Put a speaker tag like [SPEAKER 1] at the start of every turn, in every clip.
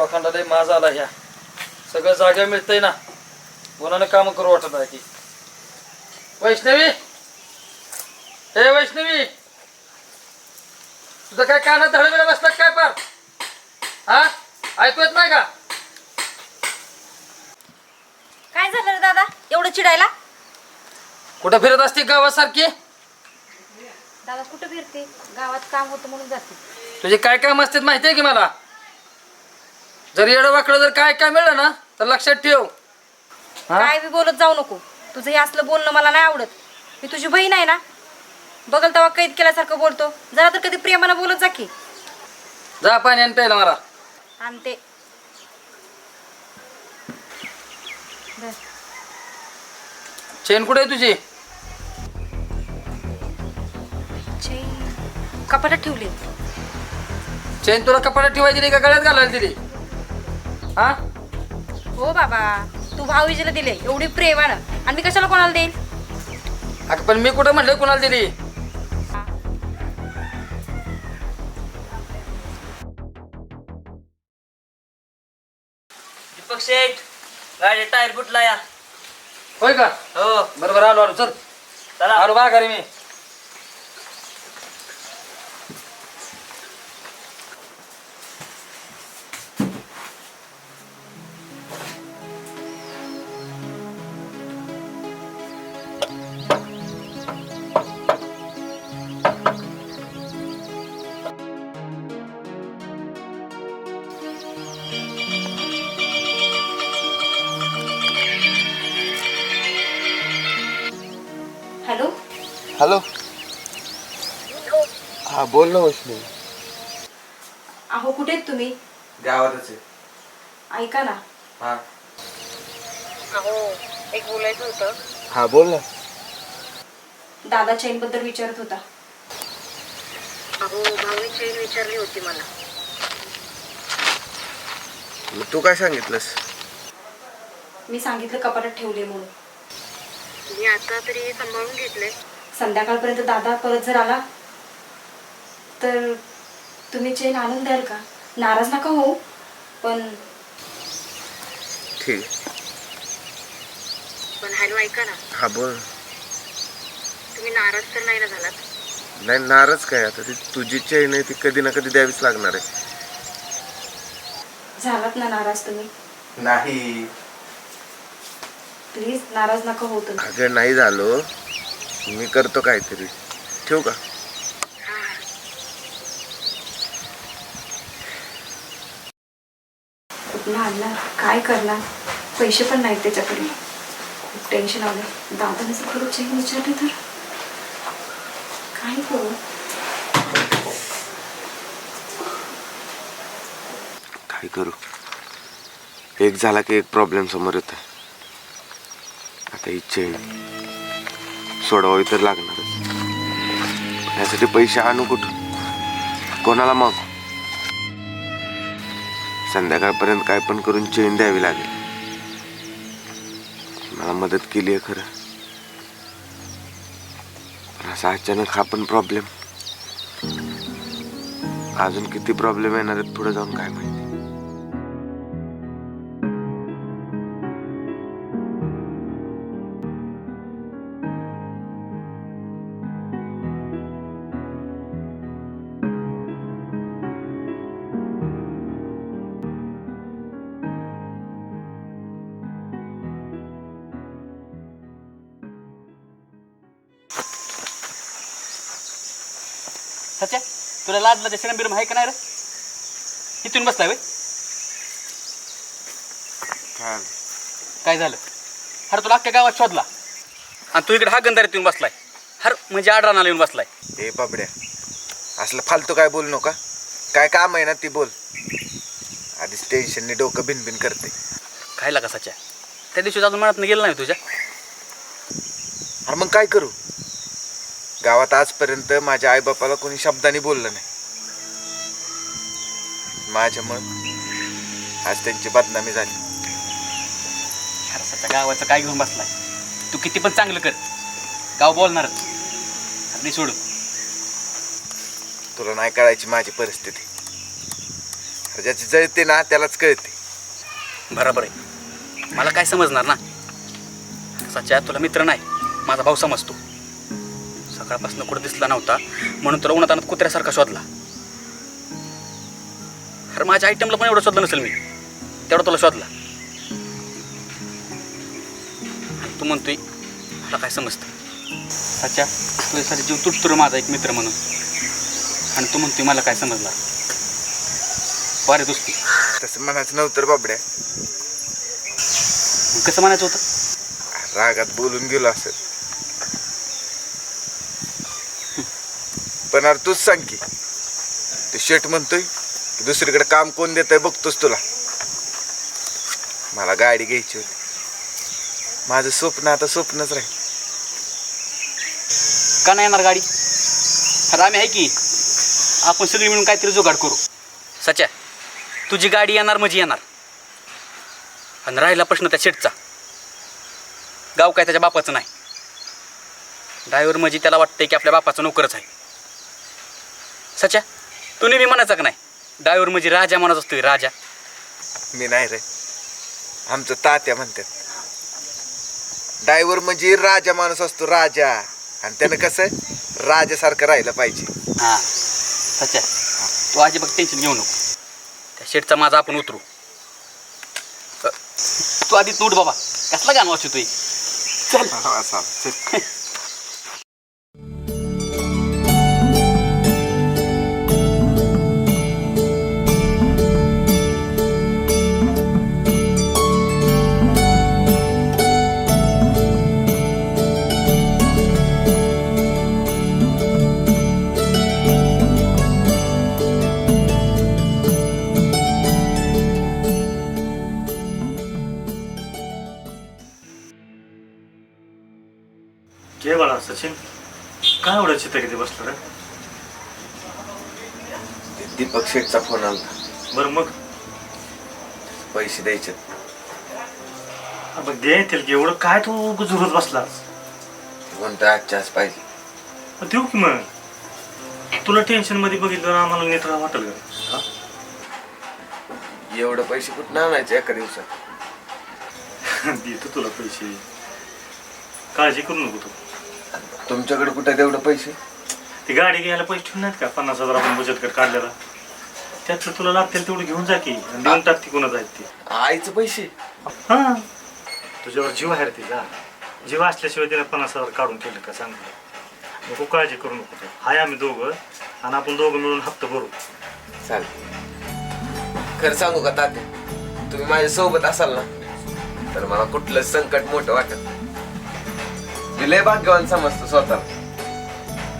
[SPEAKER 1] लोकांना लय माज आला ह्या. सगळं जागा मिळतंय ना. कोणाला काम करू वाटत आहे ती. वैष्णवी! हे वैष्णवी! तुझं काय कानात धडबिडा बसतात काय पार हा? ऐकू येत नाही का?
[SPEAKER 2] काय झालं रे दादा? एवढं चिडायला?
[SPEAKER 1] कुठं फिरत असते गावासारखी?
[SPEAKER 2] दादा कुठं फिरते? गावात काम होतं म्हणून जाते.
[SPEAKER 1] तुझे काय काम असतात माहिती आहे की मला? जर येडं वाकडं जर काय काय मिळलं ना तर लक्षात ठेव. हा?
[SPEAKER 2] काय बी बोलत जाऊ नको. तुझं हे असलं बोलणं मला नाही आवडत. मी तुझी बहीण आहे ना? बघल तेव्हा कैद केल्यासारखं बोलतो. जरा तर कधी प्रेमानं बोलत जा की.
[SPEAKER 1] जा पाणी आणि प्यायला मला.
[SPEAKER 2] आणि ते धर.
[SPEAKER 1] चेन कुठे आहे तुझी?
[SPEAKER 2] चैन कपाटात ठेवली.
[SPEAKER 1] चेन तुला कपाटात ठेवायची दिली का? गळ्यात घालायला दिली. हा?
[SPEAKER 2] हो बाबा तू भाऊजीला दिले एवढी प्रेमानं. आणि मी कशाला कोणाला देईल
[SPEAKER 1] अगं पण मी कुठं म्हणलं कुणाला दिली?
[SPEAKER 3] दीपक शेठ गाडी टायर फुटला या.
[SPEAKER 1] होय का?
[SPEAKER 3] हो.
[SPEAKER 1] बरोबर आलो आलो चल.
[SPEAKER 3] चला.
[SPEAKER 1] आलो बा घरी मी.
[SPEAKER 4] हा बोल ना वैष्णवी.
[SPEAKER 2] अहो कुठे आहेत तुम्ही?
[SPEAKER 4] गावातच आहे.
[SPEAKER 2] ऐका ना.
[SPEAKER 4] हा.
[SPEAKER 2] अहो एक बोलायचं होतं.
[SPEAKER 4] हा बोल ना.
[SPEAKER 2] दादा चैनबद्दल विचारत होता. अहो भाऊनी चैन विचारली होती मला.
[SPEAKER 4] मग तू काय सांगितलंस?
[SPEAKER 2] मी सांगितलं कपाटात ठेवले म्हणून.
[SPEAKER 5] मी आता तरी सांभाळून घेतले
[SPEAKER 2] संध्याकाळपर्यंत दादा परत जर आला तर तुम्ही चेन आणून द्याल का? नाराज नका होऊ पण
[SPEAKER 4] ठीक.
[SPEAKER 5] पण हॅलो ऐका ना.
[SPEAKER 4] हा बोल.
[SPEAKER 5] तुम्ही नाराज तर नाही ना झालात?
[SPEAKER 4] नाही नाराज काय? आता ती तुझी चैन आहे ती कधी ना कधी द्यावीच लागणार आहे.
[SPEAKER 2] झालात ना नाराज तुम्ही?
[SPEAKER 4] नाही.
[SPEAKER 2] प्लीज नाराज नका होऊ तुम्ही.
[SPEAKER 4] अगं नाही झालो. मी करतो काहीतरी. ठेवू का?
[SPEAKER 2] आणला काय करणार पैसे पण नाहीत त्याच्याकडे. खूप टेन्शन आलं दादाने जर खरं चेन तर. काय करू
[SPEAKER 4] काय करू? एक झाला की एक प्रॉब्लेम समोर येतो आता इच्छा आहे. सोडवावी तर लागणारच. यासाठी पैसे आणू कुठून कोणाला मग? संध्याकाळपर्यंत काय पण करून चेन द्यावी लागेल. मला मदत केली आहे खरं. पण असा अचानक हा पण प्रॉब्लेम अजून किती प्रॉब्लेम येणार आहेत पुढे जाऊन काय माहिती.
[SPEAKER 3] ते सिरम बिरम आहे का नाही रे? इथून बसलाय वय
[SPEAKER 4] काय?
[SPEAKER 3] काय झालं? अरे तुला अख्ख्या गावात शोधला. आणि तू इकडे हा गंधारीत येऊन बसलाय. हर म्हणजे आडरानाला येऊन बसलाय.
[SPEAKER 4] हे बाबड्या असलं फालतू काय बोलू नका. काय काम आहे ना ती बोल. आधीच टेन्शनने डोकं भिनभिन करते.
[SPEAKER 3] खायला का सच्या त्या दिवशी अजून मनात गेलं नाही तुझ्या?
[SPEAKER 4] अरे मग काय करू? गावात आजपर्यंत माझ्या आईबापाला कोणी शब्दाने बोललं नाही. माझ्यामुळं आज त्यांची बदनामी झाली.
[SPEAKER 3] गावाचं काय घेऊन बसलाय? तू किती पण चांगलं कर. गाव बोलणारच नाही सोडून
[SPEAKER 4] तुला नाही कळायची माझी परिस्थिती. ज्याची जळते ना त्यालाच कळते.
[SPEAKER 3] बरोबर आहे. मला काय समजणार ना? सच्या तुला मित्र नाही. माझा भाऊ समजतो. सकाळपासून कुठं दिसला नव्हता म्हणून तुला उन्हात आणत कुत्र्यासारखा शोधला. अरे माझ्या आयटमला पण एवढं शोधलं नसेल मी. तेवढं तुला शोधला. तू म्हणतोय मला काय समजतं? सच्या तुझ्यासाठी जीव तुटतो रे माझा एक मित्र म्हणून. आणि तू म्हणतोय मला काय समजणार वारे दोस्ती
[SPEAKER 4] तसं म्हणायचं नव्हतं रे बाबड्या.
[SPEAKER 3] मग कसं म्हणायचं होतं?
[SPEAKER 4] रागात बोलून गेलो असेल. पण अरे तूच सांग की ते शेट म्हणतोय की दुसरीकडे काम कोण देत आहे बघतोस तुला. मला गाडी घ्यायची होती. माझं स्वप्न आता स्वप्नच राहील.
[SPEAKER 3] का नाही येणार गाडी? अरे आम्ही आहे की? आपण सगळी मिळून काहीतरी जुगाड करू. सच्या तुझी गाडी येणार म्हणजे येणार. आणि राहिला प्रश्न त्या शेटचा गाव काय त्याच्या बापाचं नाही. ड्रायव्हर म्हणजे त्याला वाटतंय की आपल्या बापाचं नोकरच आहे. सच्या तू नेहमी म्हणायचा का नाही? ड्रायव्हर म्हणजे राजा म्हणत असतोय राजा.
[SPEAKER 4] मी नाही रे. आमचं तात्या म्हणतात. ड्रायव्हर म्हणजे राजा माणूस असतो राजा. आणि त्यानं कसं? राजासारखं राहिलं पाहिजे.
[SPEAKER 3] हां. सच्या तू अजिबात टेन्शन घेऊ नको. त्या शेटचा माझा आपण उतरू. अ, तू आधी तूट बाबा. कसला गाणं वाचतोय चल.
[SPEAKER 4] असा चल. शेठचा फोन आला
[SPEAKER 6] बरं मग?
[SPEAKER 4] पैसे द्यायचे.
[SPEAKER 6] दे येतील की एवढं काय तू झुरत बसलास
[SPEAKER 4] म्हणतो आजच्या आज पाहिजे.
[SPEAKER 6] मग देऊ की मग. तुला टेन्शनमध्ये बघितलं ना आम्हाला नेत्र वाटेल का हा?
[SPEAKER 4] एवढं पैसे कुठं आणायचे एका दिवसात?
[SPEAKER 6] देतो तुला पैसे. काळजी करू नको तू.
[SPEAKER 4] तुमच्याकडे कुठे तेवढं पैसे?
[SPEAKER 6] ती गाडी घ्यायला पैसे ठेवून नाहीत का? पन्नास हजार आपण बचत कर काढलेला. त्यातलं तुला लागतील तेवढं घेऊन जा की. आणि देऊन टाक ती कोणाच आहेत ते.
[SPEAKER 4] आईचं पैसे?
[SPEAKER 6] हा. तुझ्यावर जीव आहे रे तिचा. जीव असल्याशिवाय तिने पन्नास हजार काढून केलं का सांग मला. नको काळजी करू नको तू. हाय आम्ही दोघं आणि आपण दोघं मिळून हप्ता भरू.
[SPEAKER 4] चालेल खरं सांगू का तात्या? तुम्ही माझ्या सोबत असाल ना तर मला कुठलं संकट मोठं वाटत नाही. मी लय भाग्यवान समजतो स्वतः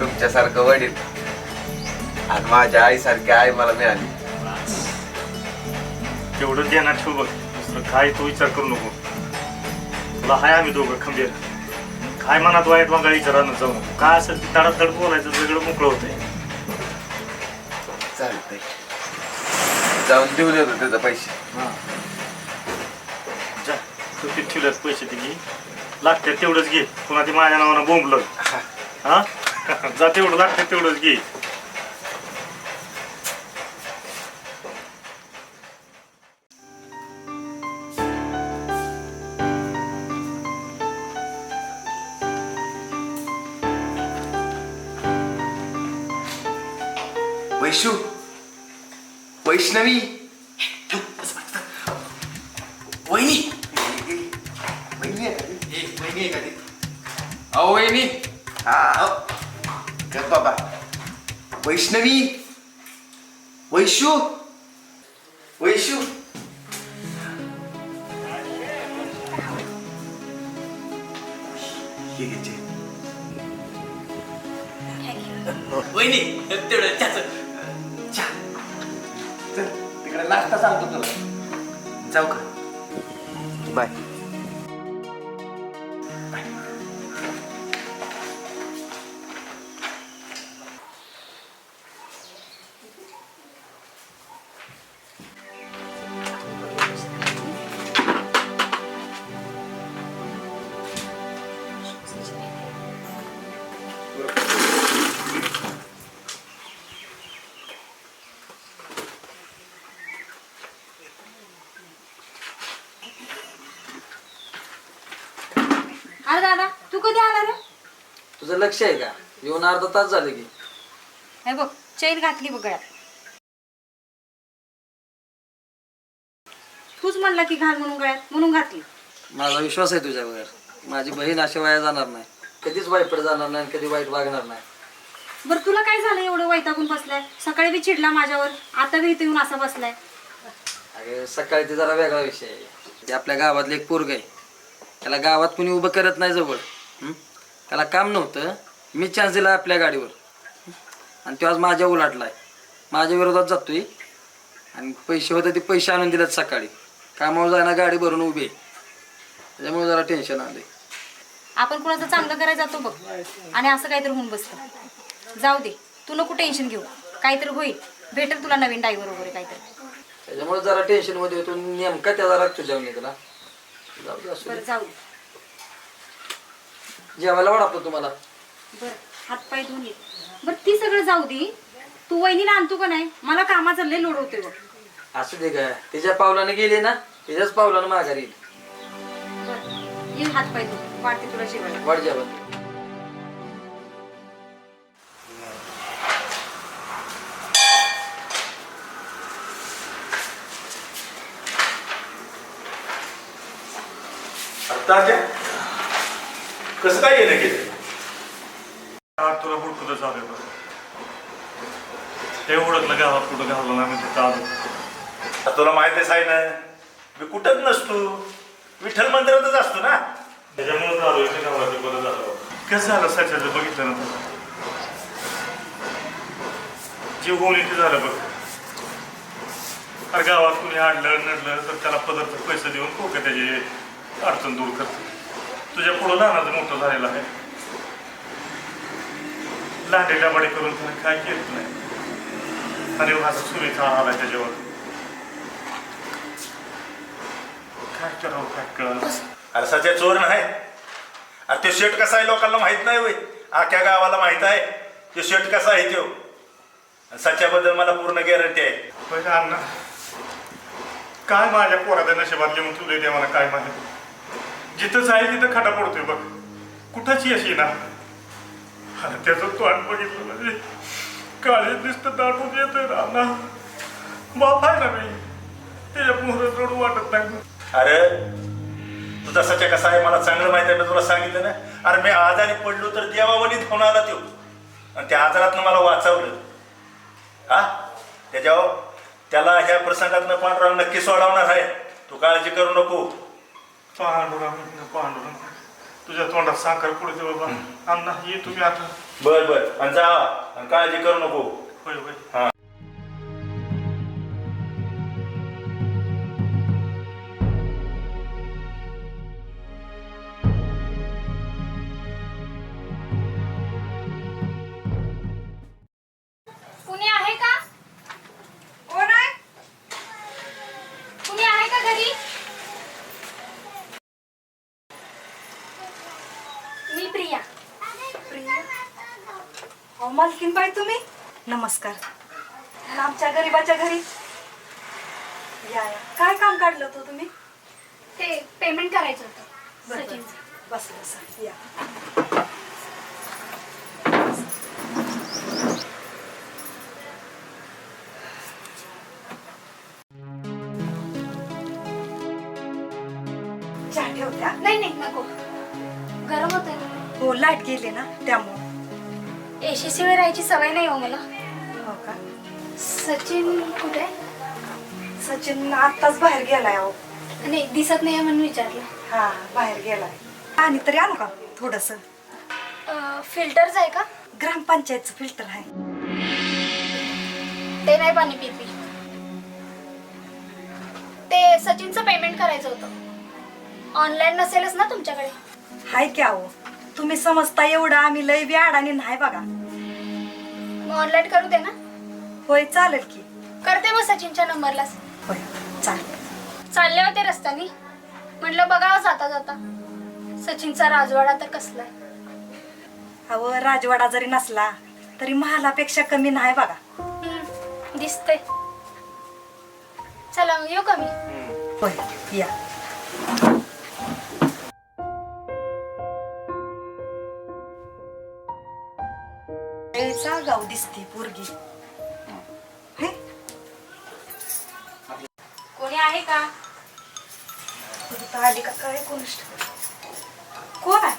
[SPEAKER 4] तुमच्यासारखं वडील. आणि माझ्या आईसारखी आई मला मिळाली.
[SPEAKER 6] तेवढं ध्यानात ठेव बघ. दुसरं काय तू विचार करू नको. तुला हाय आम्ही दोघं खंबीर. काय मनात वाईट वागाळीचं राहणं जाऊ नको. काय असेल ते तडातड बोलायचं वेगळं मोकळं होतंय.
[SPEAKER 4] चालतंय. जाऊन देऊन येतो त्याचे पैसे.
[SPEAKER 6] जा तू ते ठेवल्यात पैसे ते घे लागते तेवढंच घे. पुन्हा ती माझ्या नावानं बोंबलं हा. जा तेवढं लागते तेवढंच घे.
[SPEAKER 4] वैष्णवी.
[SPEAKER 3] वहिनी.
[SPEAKER 4] वहिनी आहे का ती?
[SPEAKER 3] वहिनी आहे का
[SPEAKER 4] अहो वहिनी. हा. बाबा. वैष्णवी. वैशू. वैशू.
[SPEAKER 3] वहिनी तेवढं त्याचं.
[SPEAKER 4] नाश्ता सांगतो तुला. जाऊ का? बाय.
[SPEAKER 2] अरे दादा तू कधी आला रे?
[SPEAKER 1] तुझं लक्ष आहे का? येऊन अर्धा तास झाले की.
[SPEAKER 2] हे बघ चैन घातली बघ गळ्यात तूच म्हणला की घाल म्हणून गळ्यात म्हणून घातली.
[SPEAKER 1] माझा विश्वास आहे तुझ्यावर माझी बहीण अशी वाया जाणार नाही. कधीच वाईट जाणार नाही आणि कधी वाईट वागणार नाही.
[SPEAKER 2] बरं तुला काय झालं एवढं वैतागून बसलाय? सकाळी बी चिडला माझ्यावर आता बी इथे येऊन असा बसलाय.
[SPEAKER 1] अगे सकाळी ते जरा वेगळा विषय आहे. ते आपल्या गावातले एक पोरग आहे. त्याला गावात कुणी उभं करत नाही जवळ? त्याला काम नव्हतं. मी चान्स दिला आपल्या गाडीवर? आणि तो आज माझ्या उलाटलाय माझ्या विरोधात जातोय. आणि पैसे होते ते पैसे आणून दिलेत सकाळी. कामावर जायला गाडी भरून उभी आहे. त्याच्यामुळे जरा टेन्शन आलंय.
[SPEAKER 2] आपण कुणाचं चांगलं करायला जातो बघ. आणि असं काहीतरी होऊन बसतं. जाऊ दे. तू नको टेन्शन घेऊ. काहीतरी होईल. भेटेल तुला नवीन ड्रायव्हर वगैरे काहीतरी.
[SPEAKER 1] त्याच्यामुळे जरा टेन्शनमध्ये होतो. नेमका त्याचा राग तुझ्यावर निघाला. जाऊ दे असू दे.
[SPEAKER 2] बरं जाऊ. दे
[SPEAKER 1] जेवायला वाढतो तुम्हाला.
[SPEAKER 2] बरं हातपाय धुवून ये. बरं ती सगळं जाऊ दे. तू वहिनीला आणतो का नाही? मला कामाचा लय लोड होते बघ.
[SPEAKER 1] असू दे काय तिच्या पावलाने गेली ना तिच्याच पावलानं माघारी येईल.
[SPEAKER 2] बरं ये हातपाय धुवून वाटते तुला जेवायला.
[SPEAKER 1] वाढ जेवण.
[SPEAKER 7] तात्या कसं काय येणं केलं?
[SPEAKER 6] गावात तुला आहे बघ. ते ओळखलं गावात कुठं घाललं नाही चालू
[SPEAKER 7] आता तुला माहितीच आहे ना मी कुठंच नसतो. विठ्ठल मंदिरातच असतो ना.
[SPEAKER 6] त्याच्यामुळे चालू आहे ते गावाचं बरं झालं कसं झालं सच्याचं बघितलं ना जीव होऊन इथे झालं बघ. अरे गावात कुणी आणलं नडलं तर त्याला पदार्थ पैसे देऊन कोक त्याची अडचण दूर करते. तुझ्या पुढं लहानाचं मोठं झालेलं आहे. लांडे लाबाडी करून त्याने काय केलं नाही. आणि माझा सुरेखा आला त्याच्यावर. काय करावं काय कळलं
[SPEAKER 7] अरे सध्या चोर नाही. अरे तो शेट कसा आहे लोकांना माहीत नाही होय. अख्ख्या गावाला माहीत आहे. तो शेट कसा आहे तो? आणि सच्याबद्दल मला पूर्ण गॅरंटी आहे.
[SPEAKER 6] अण्णा काय माझ्या पोराच्या नशिबात लिहून तुले ते मला काय माहिती? जिथं जाईल तिथं खाटा पडतोय बघ. कुठंच अशी ना? अरे त्याचं तोंड बघितलं म्हणजे काळी दिसतं दाटून येतोय ना बाप आहे ना मी त्याच्या मोहरत रडू वाटत नाही.
[SPEAKER 7] अरे तुझा सच्या कसा आहे? मला चांगलं माहिती आहे मी तुला सांगितलं ना. अरे मी आजारी पडलो तर देवावनीत होऊन आला तो. आणि त्या आजारातनं मला वाचवलं. हा? त्याच्यावर त्याला ह्या प्रसंगातनं पांढरा नक्की सोडवणार आहे. तू काळजी करू नको.
[SPEAKER 6] पांडुरंग पांडुरंग. तुझ्या तोंडात साखर पडते बाबा. अण्णा ये तुम्ही आता.
[SPEAKER 7] बर बर. आणि जा आणि काळजी करू नको.
[SPEAKER 6] होय होय.
[SPEAKER 7] हा.
[SPEAKER 2] बाई तुम्ही? नमस्कार. आमच्या गरीबाच्या घरी. या या. काय काम काढलं होतं तुम्ही?
[SPEAKER 8] ते पेमेंट करायचं होतं. सचिनचं.
[SPEAKER 2] बस बस. या. चहा ठेवत्या?
[SPEAKER 8] नाही नाही नको. गरम होतंय.
[SPEAKER 2] हो लाइट गेली ना त्यामुळं.
[SPEAKER 8] एसी शिवाय राहायची सवय नाही हो मला.
[SPEAKER 2] हो का?
[SPEAKER 8] सचिन कुठे?
[SPEAKER 2] सचिन आत्ताच बाहेर गेलाय अहो.
[SPEAKER 8] नाही दिसत नाही म्हणून विचारलं.
[SPEAKER 2] हा बाहेर गेलाय. पाणी तरी आणू का थोडस?
[SPEAKER 8] फिल्टरच आहे का?
[SPEAKER 2] ग्रामपंचायतचं फिल्टर आहे.
[SPEAKER 8] ते नाही पाणी पित. मी ते सचिनचं पेमेंट करायचं होतं. ऑनलाईन नसेलच ना तुमच्याकडे?
[SPEAKER 2] हाय की अहो. तुम्ही समजता एवढं आम्ही लय बी अडाणी नाही बघा.
[SPEAKER 8] मग ऑनलाईन करू दे ना.
[SPEAKER 2] होय चालेल की.
[SPEAKER 8] करते मग सचिनच्या नंबरलाच
[SPEAKER 2] होय चालेल.
[SPEAKER 8] चालले होते रस्त्यानी. म्हटलं बघावं जाता जाता. सचिनचा राजवाडा तर कसलाय
[SPEAKER 2] अहो राजवाडा जरी नसला तरी महालापेक्षा कमी नाही बघा.
[SPEAKER 8] हम्म, दिसते चला मग येऊ का मी?
[SPEAKER 2] होय या.
[SPEAKER 9] गाव दिसते पोरगी. हे?
[SPEAKER 2] कोणी आहे का?
[SPEAKER 9] आली का? काय कोणच कोण आहे?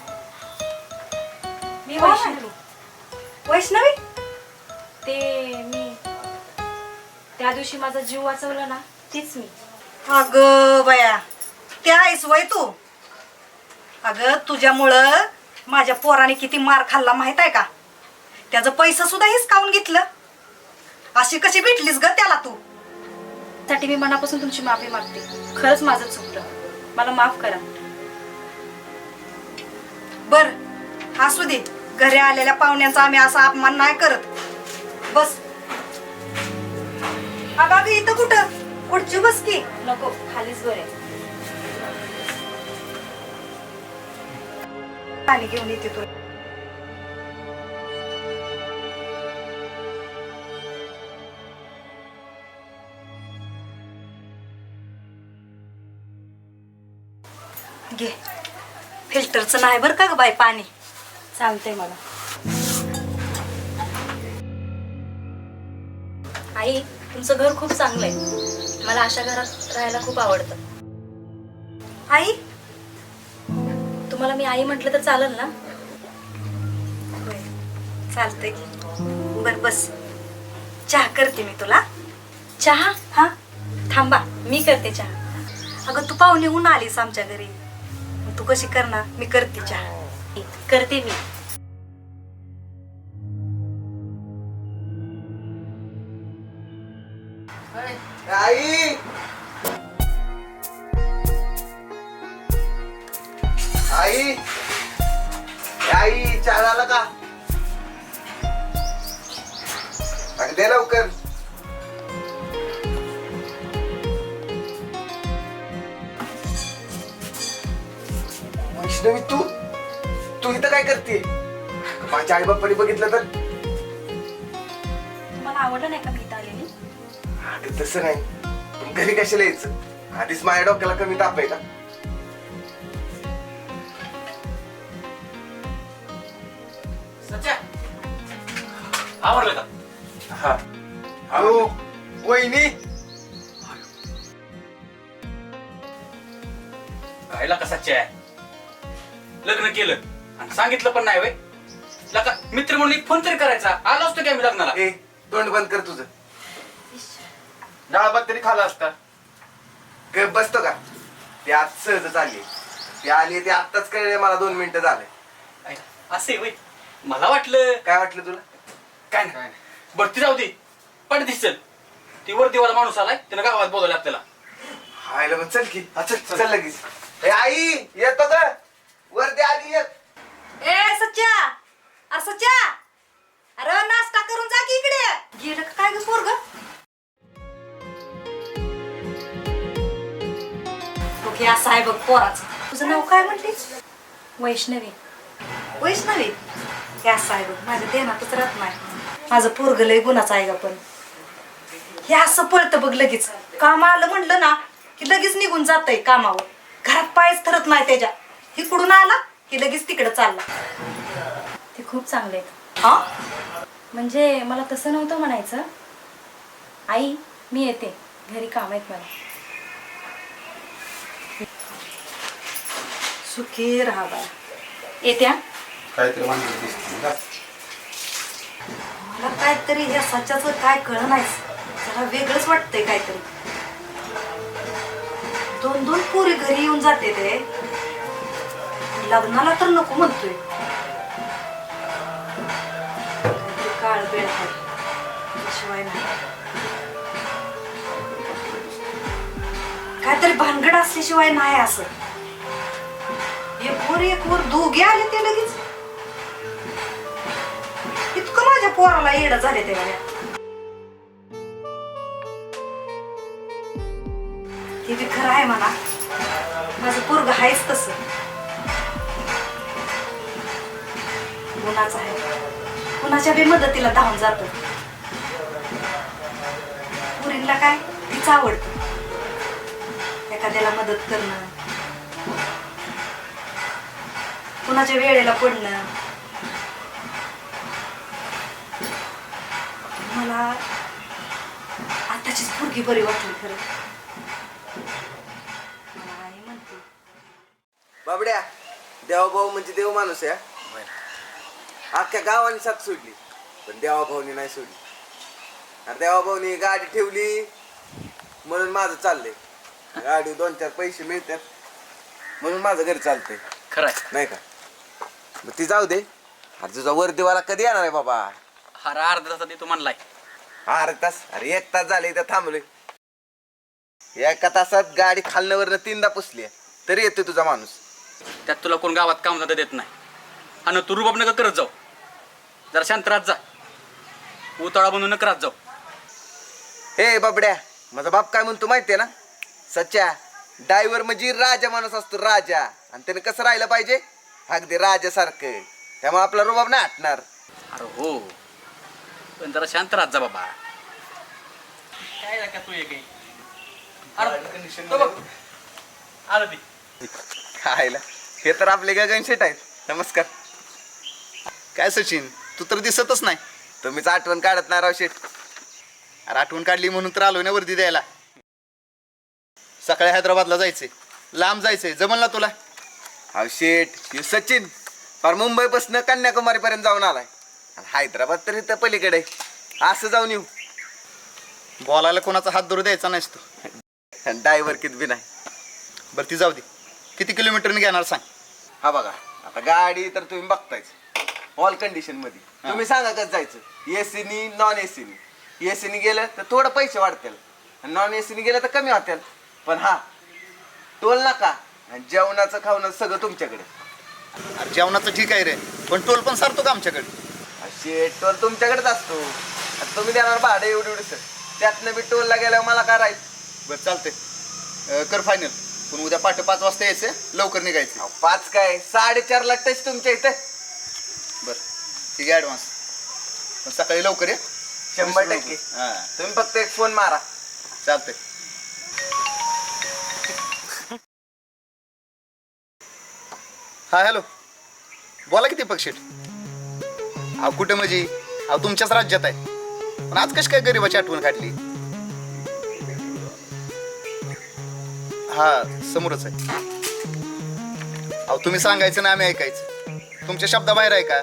[SPEAKER 2] मी
[SPEAKER 9] कोण
[SPEAKER 2] वैष्णवी.
[SPEAKER 9] वैष्णवी?
[SPEAKER 2] ते मी. त्या दिवशी माझा जीव वाचवला ना तीच मी.
[SPEAKER 9] अग बया ते आहेस वय तू. अगं तुझ्यामुळं माझ्या पोराने किती मार खाल्ला माहीत आहे का? त्याचं पैसा सुद्धा हिसकावून घेतलं. अशी कशी भेटलीस ग त्याला तू?
[SPEAKER 2] साठी मी मनापासून तुमची माफी मागते. खरंच माझं चुकलं. मला माफ करा.
[SPEAKER 9] बर असू दे. घरी आलेल्या पाहुण्यांचा आम्ही असा अपमान नाही करत. बस. अगं इथं कुठं? पुढची बस की.
[SPEAKER 2] नको खालीच बरे
[SPEAKER 9] पाणी घेऊन येते तुला. घे. फिल्टरचं नाही बरं का ग बाई पाणी?
[SPEAKER 2] चालतंय मला. आई तुमचं घर खूप चांगलं आहे. मला अशा घरात राहायला खूप आवडतं.
[SPEAKER 9] आई?
[SPEAKER 2] तुम्हाला मी आई म्हटलं तर चालेल ना?
[SPEAKER 9] होय चालतंय की. बर बस. चहा करते मी तुला.
[SPEAKER 2] चहा?
[SPEAKER 9] हा?
[SPEAKER 2] थांबा मी करते चहा.
[SPEAKER 9] अगं तू पाहुणे होऊन आलीस आमच्या घरी. तू कशी करणार? मी करते चहा.
[SPEAKER 2] करते मी.
[SPEAKER 4] वैष्णवी तू तू इथं काय करते माझ्या आई बाप्पानी बघितलं तर?
[SPEAKER 2] तुम्हाला आवडलं नाही का मी इथं आलेली?
[SPEAKER 4] अगं तसं नाही. पण घरी कशाला यायचं? आधीच माझ्या डोक्याला कमी ताप आहे का?
[SPEAKER 3] पण नाही वय. लका मित्र म्हणून एक फोन तरी करायचा. आलो असतो काय मी लग्नाला?
[SPEAKER 4] ए तोंड बंद कर तुझं. डाळ भात तरी खाला असता. ग बसतो का? ते आज सहजच आली ती आली ते आत्ताच कळले मला दोन मिनिटं झाले.
[SPEAKER 3] असे वय. मला वाटलं
[SPEAKER 4] काय वाटलं तुला?
[SPEAKER 3] काय नाही. बरं ती जाऊ दे. पण दिसल. ती वर देवाला माणूस आलाय त्यानं गावात बोलवलं आपल्याला.
[SPEAKER 4] हायला मग चल की. हा, चल चल लगेच. ए आई येतो ग. वरती आली येत.
[SPEAKER 9] ए सच्चा! अरे सच्चा! अरे नाश्ता करून जा की इकडे. गेलं का काय ग पोरग? ओके असं आहे बघ पोराचं. तुझं नाव काय म्हटलीस?
[SPEAKER 2] वैष्णवी.
[SPEAKER 9] वैष्णवी? हे असं आहे बघ माझ्या ध्यानातच राहत नाही. माझं पोरग लय गुणाचं आहे ग पण. हे असं पळतं बघ लगेच. काम आलं म्हणलं ना की लगेच निघून जातंय कामावर. घरात पायच ठरत नाही त्याच्या. इकडून आला की लगेच तिकडे चालला.
[SPEAKER 2] ते खूप चांगले आहेत.
[SPEAKER 9] हा?
[SPEAKER 2] म्हणजे मला तसं नव्हतं म्हणायचं. आई मी येते. घरी काम आहेत मला.
[SPEAKER 9] सुखी राहा बाळा.
[SPEAKER 2] येत्या
[SPEAKER 4] काहीतरी वांगी दिसते
[SPEAKER 9] मला काहीतरी ह्या सच्याचं काय कळ नाही. जरा वेगळंच वाटतंय काहीतरी. दोन दोन पोरी घरी येऊन जाते ते. लग्नाला तर नको म्हणतोय. काळ बेळ शिवाय नाही. काहीतरी भानगड असल्याशिवाय नाही असं. एक वर एक वर दोघे आले ते लगेच. इतकं माझ्या पोराला येडं झाले ते गाड्या ते बी खरं आहे मला माझं पोरग आहेच तसं. कुणाच आहे. कुणाच्या बी मदतीला धावून जातो. पुरीला काय? तीच आवडतं. एखाद्याला मदत करणं. कुणाच्या वेळेला पडणं. मला आताचीच पोरगी बरी वाटली खरं. म्हणते.
[SPEAKER 4] बाबड्या देवाभाऊ म्हणजे देव माणूस आहे अख्ख्या गावाने साथ सोडली. पण देवाभाऊनी नाही सोडली. अरे देवाभाऊनी गाडी ठेवली. म्हणून माझं चाललंय. गाडी दोन चार पैसे मिळतात. म्हणून माझं घरी चालतंय.
[SPEAKER 3] खरं आहे
[SPEAKER 4] नाही का? मग ती जाऊ दे. अरे तुझा वर्दीवाला कधी येणार आहे बाबा?
[SPEAKER 3] हा अर्धा तासात येतो म्हणलाय.
[SPEAKER 4] अरे तास? अरे एक तास झाले इथं थांबलोय. एका तासात गाडी खालनं वरनं तीनदा पुसली तरी येतोय तुझा माणूस.
[SPEAKER 3] त्यात तुला कोण गावात काम धंदा देत नाही. आणि तू रुबाब नका करत जाऊ. जरा शांत राहत जा. उताळा बनवून नका राहत जाऊ.
[SPEAKER 4] हे बाबड्या माझा बाप काय म्हणतो माहितीये ना? सच्चा ड्रायव्हर म्हणजे राजा माणूस असतो राजा. आणि त्याने कसं राहिलं पाहिजे? अगदी राजासारखं. त्यामुळे आपला रुबाब नाही हटणार.
[SPEAKER 3] अरे हो. पण जरा शांत राहत जा बाबा. काय तू एक आलं. ती
[SPEAKER 4] खायला हे तर आपले गगन शेट आहेत. नमस्कार.
[SPEAKER 10] काय सचिन? तू तर दिसतच नाही.
[SPEAKER 4] तुम्हीच आठवण काढत नाही राव शेट
[SPEAKER 10] अरे आठवण काढली म्हणून तर आलो ना वर्दी द्यायला. सकाळी हैदराबादला जायचंय. लांब जायचंय. जमल ना तुला?
[SPEAKER 4] हा शेट हे सचिन फार मुंबईपासून कन्याकुमारी पर्यंत जाऊन आलाय. आणि हैदराबाद तर इथं पलीकडे आहे. असं जाऊन येऊ.
[SPEAKER 10] बोलायला कोणाचा हात धरू द्यायचा नाहीस तू.
[SPEAKER 4] ड्रायव्हर किती बी नाही.
[SPEAKER 10] बरं ती जाऊ दे. किती किलोमीटरने घेणार सांग.
[SPEAKER 4] हा बघा आता गाडी तर तुम्ही बघतायच. ऑल कंडिशनमध्ये. तुम्ही सांगा कसं जायचं? एसीनी नॉन एसीनी एसीनी गेलं तर थोडं पैसे वाढतील. नॉन एसीनी गेलं तर कमी होतील. पण हा टोल नका. आणि जेवणाचं खावणं सगळं तुमच्याकडे.
[SPEAKER 10] अरे जेवणाचं ठीक आहे रे. पण टोल पण सारतो का आमच्याकडे?
[SPEAKER 4] असे टोल तुमच्याकडेच असतो. आता तुम्ही देणार भाडं एवढी एवढी सर. त्यातनं बी टोलला गेल्यावर मला काय राहील?
[SPEAKER 10] बरं चालतंय. अं, कर फायनल पण उद्या पहाटे पाच वाजता यायचं. लवकर निघायचं.
[SPEAKER 4] पाच काय? साडेचारला टच तुमच्या इथं.
[SPEAKER 10] बरं. ठीक आहे ॲडव्हान्स पण सकाळी लवकर ये.
[SPEAKER 4] शंभर टक्के.
[SPEAKER 10] हां.
[SPEAKER 4] तुम्ही फक्त एक फोन मारा.
[SPEAKER 10] चालतंय. हा हॅलो. बोला किती पक्षेट अहो कुठं म्हणजे? अहो तुमच्याच राज्यात आहे. पण आज कशी काय गरीबाची आठवण काढली? हा समोरच आहे. अहो तुम्ही सांगायचं ना आम्ही ऐकायचं. तुमच्या शब्दाबाहेर आहे का?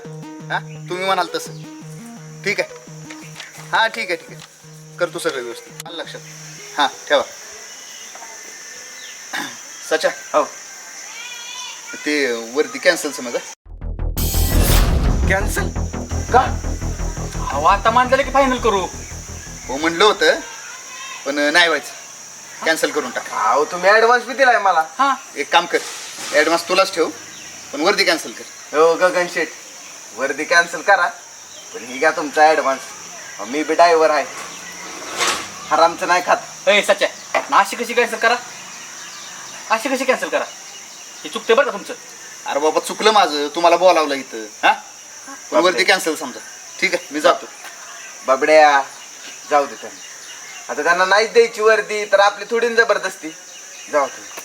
[SPEAKER 10] हा? तुम्ही म्हणाल तसं. ठीक आहे. हा ठीक आहे ठीक आहे. करतो सगळं व्यवस्थित. आलं लक्षात. हां ठेवा. सचा
[SPEAKER 4] हो.
[SPEAKER 10] ते वरती कॅन्सल समजा
[SPEAKER 4] कॅन्सल का?
[SPEAKER 3] अहो आता मान झालं की फायनल करू?
[SPEAKER 10] हो म्हणलं होतं पण नाही व्हायचं. कॅन्सल करून टाक.
[SPEAKER 4] अहो तुम्ही ऍडव्हान्स बी दिलाय मला.
[SPEAKER 3] हा
[SPEAKER 10] एक काम कर. ॲडव्हान्स तुलाच ठेव पण वरती कॅन्सल कर.
[SPEAKER 4] हो गगन शेठ वर्दी कॅन्सल करा पण ही घ्या तुमचा ऍडव्हान्स मी बी ड्रायव्हर आहे. हरामचं नाही खात.
[SPEAKER 3] ए सच्या अशी कशी कॅन्सल करा? अशी कशी कॅन्सल करा? हे चुकते बरं का तुमचं?
[SPEAKER 10] अरे बाबा चुकलं माझं. तुम्हाला बोलावलं इथं. हा? पण वरती कॅन्सल समजा. ठीक आहे मी जातो.
[SPEAKER 4] बाबड्या जाऊ दे त्यांना आता त्यांना नाहीच द्यायची वर्दी तर आपली थोडी जबरदस्ती. जाऊ तुम्ही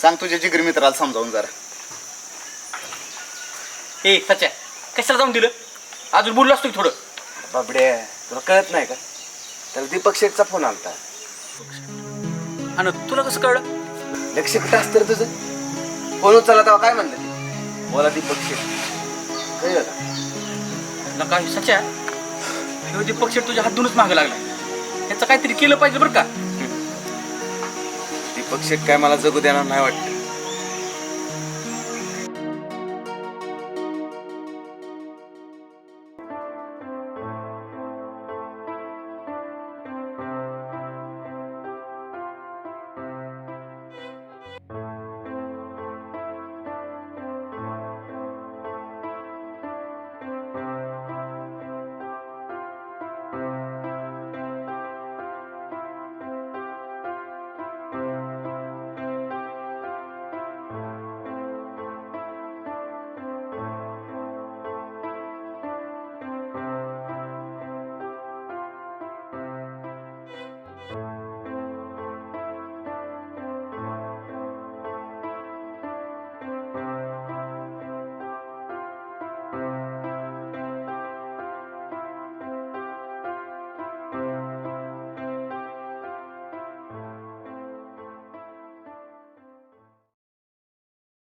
[SPEAKER 10] सांग तुझ्या जिगरी मित्राला समजावून जरा.
[SPEAKER 3] ए सच्या कशाला जाऊन दिलं? अजून बोललो असतो की थोडं.
[SPEAKER 4] बाबड्या तुला कळत नाही का? त्याला दीपक शेठचा फोन आलता.
[SPEAKER 3] आणि तुला कसं कळलं?
[SPEAKER 4] लक्ष कुठं असतं रे तुझं? फोन उचलला तेव्हा काय म्हणलं ते? बोला दीपक शेठ. कळलं का?
[SPEAKER 3] ना काय सच्या? ह्यो दीपक शेट तुझ्या हात धुवूनच मागं लागला याचं काहीतरी केलं पाहिजे बरं का?
[SPEAKER 4] दीपक शेठ काय मला जगू देणार नाही वाटतं.